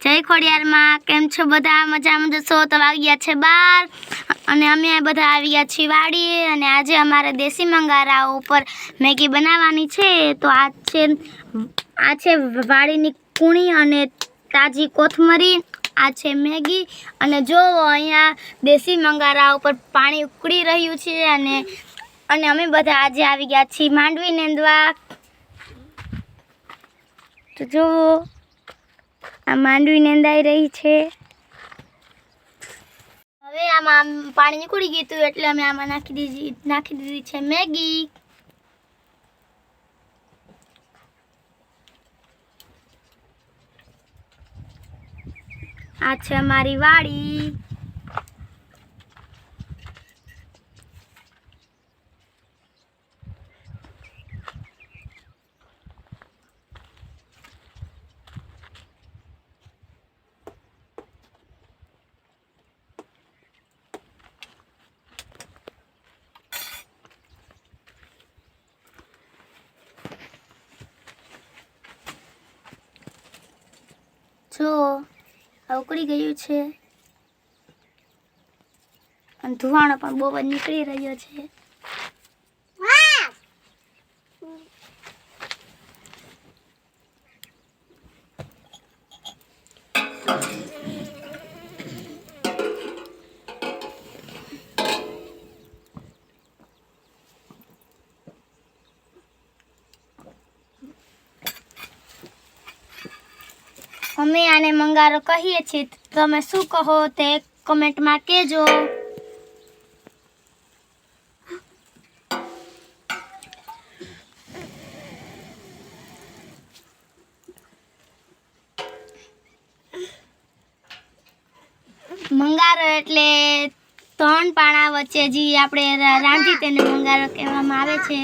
જય ખોડિયારમાં. કેમ છો બધા? મજામાં જશો તો વાગ્યા છે બાર. અને અમે બધા આવી ગયા છીએ વાડીએ. અને આજે અમારે દેશી મંગારા ઉપર મેગી બનાવવાની છે. તો આ છે આ છે વાડીની કૂણી અને તાજી કોથમરી. આ છે મેગી. અને જો અહીંયા દેશી મંગારા ઉપર પાણી ઉકળી રહ્યું છે અને અને અમે બધા આજે આવી ગયા છીએ માંડવી નેંદવા. તો જુઓ આ માંડવી નંદાઈ રહી છે. હવે આમાં પાણી નીકળી ગયું હતું એટલે અમે આમાં નાખી દીધી નાખી દીધી છે મેગી. આ છે અમારી વાડી. જો આ ઉકળી ગયું છે. અને ધુવાણો પણ બહુ જ નીકળી રહ્યો છે. અમે આને મંગારો કહીએ છીએ. તમે શું કહો તે કમેન્ટમાં કહેજો. મંગારો એટલે ત્રણ પાણા વચ્ચે જે આપણે રાંધી તેને મંગારો કહેવામાં આવે છે.